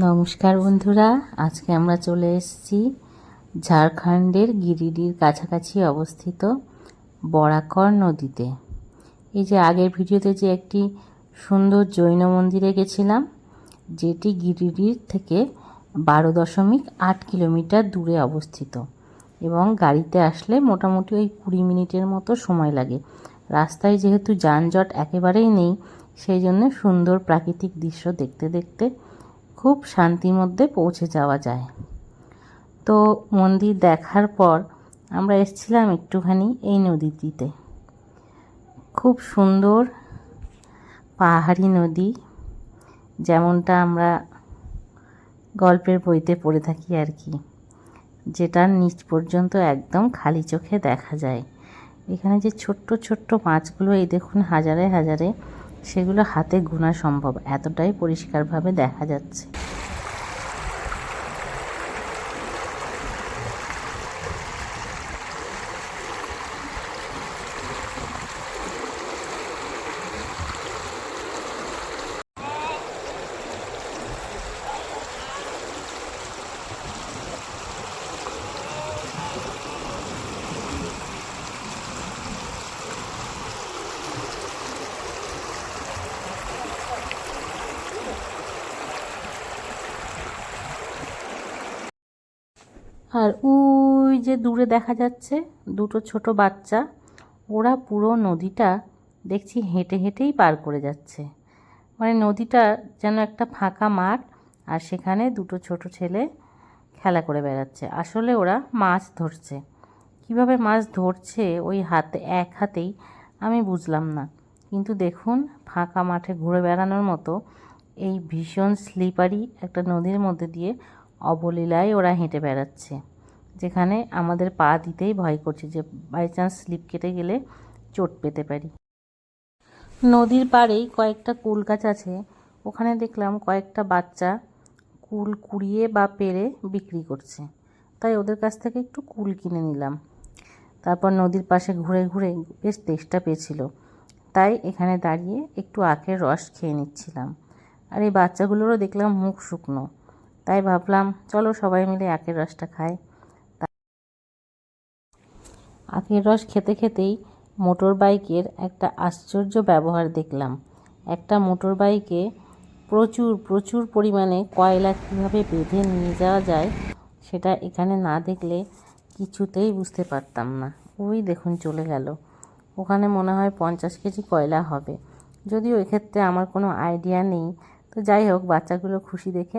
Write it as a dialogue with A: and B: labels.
A: নমস্কার বন্ধুরা, আজকে আমরা চলে এসেছি ঝাড়খণ্ডের গিরিডির কাছাকাছি অবস্থিত বরাকর নদীতে। এই যে আগের ভিডিওতে যে একটি সুন্দর জৈন মন্দিরে গেছিলাম, যেটি গিরিডির থেকে বারো দশমিক আট কিলোমিটার দূরে অবস্থিত এবং গাড়িতে আসলে মোটামুটি ওই কুড়ি মিনিটের মতো সময় লাগে। রাস্তায় যেহেতু যানজট একেবারেই নেই, সেই জন্য সুন্দর প্রাকৃতিক দৃশ্য দেখতে দেখতে খুব শান্তির মধ্যে পৌঁছে যাওয়া যায়। তো মন্দির দেখার পর আমরা এসেছিলাম একটুখানি এই নদীটিতে। খুব সুন্দর পাহাড়ি নদী, যেমনটা আমরা গল্পের বইতে পড়ে থাকি আর কি, যেটার নিচ পর্যন্ত একদম খালি চোখে দেখা যায়। এখানে যে ছোট্ট ছোট্ট মাছগুলো, এই দেখুন হাজারে হাজারে সেগুলো হাতে গোনা সম্ভব এতটাই পরিষ্কারভাবে দেখা যাচ্ছে। আর ওই যে দূরে দেখা যাচ্ছে, দুটো ছোট বাচ্চা, ওরা পুরো নদীটা দেখছি হেঁটে হেঁটেই পার করে যাচ্ছে। মানে নদীটা যেন একটা ফাঁকা মাঠ, আর সেখানে দুটো ছোট ছেলে খেলা করে বেড়াচ্ছে। আসলে ওরা মাছ ধরছে। কীভাবে মাছ ধরছে ওই হাতে, এক হাতেই আমি বুঝলাম না। কিন্তু দেখুন, ফাঁকা মাঠে ঘুরে বেড়ানোর মতো এই ভীষণ স্লিপারি একটা নদীর মধ্যে দিয়ে অবলীলায় ওরা হেঁটে বেড়াচ্ছে। যেখানে আমাদের পা দিতেই ভয় করছে যে বাই চান্স স্লিপ কেটে গেলে চোট পেতে পারি। নদীর পাড়েই কয়েকটা কুল গাছ আছে। ওখানে দেখলাম কয়েকটা বাচ্চা কুল কুড়িয়ে বা পেরে বিক্রি করছে। তাই ওদের কাছ থেকে একটু কুল কিনে নিলাম। তারপর নদীর পাশে ঘুরে ঘুরে বেশ তেষ্টা পেয়েছিল। তাই এখানে দাঁড়িয়ে একটু আখের রস খেয়ে নিচ্ছিলাম। আর এই বাচ্চাগুলোরও দেখলাম মুখ শুকনো। তাই ভাবলাম, চলো সবাই মিলে আখের রসটা খাই। আখের রস খেতে খেতেই মোটর বাইকের একটা আশ্চর্য ব্যবহার দেখলাম। একটা মোটর বাইকে প্রচুর প্রচুর পরিমাণে কয়লা কীভাবে বেঁধে নিয়ে যাওয়া যায় সেটা এখানে না দেখলে কিছুতেই বুঝতে পারতাম না। ওই দেখুন, চলে গেল। ওখানে মনে হয় পঞ্চাশ কেজি কয়লা হবে। যদিও এক্ষেত্রে আমার কোনো আইডিয়া নেই। তো যাই হোক, বাচ্চাগুলো খুশি দেখে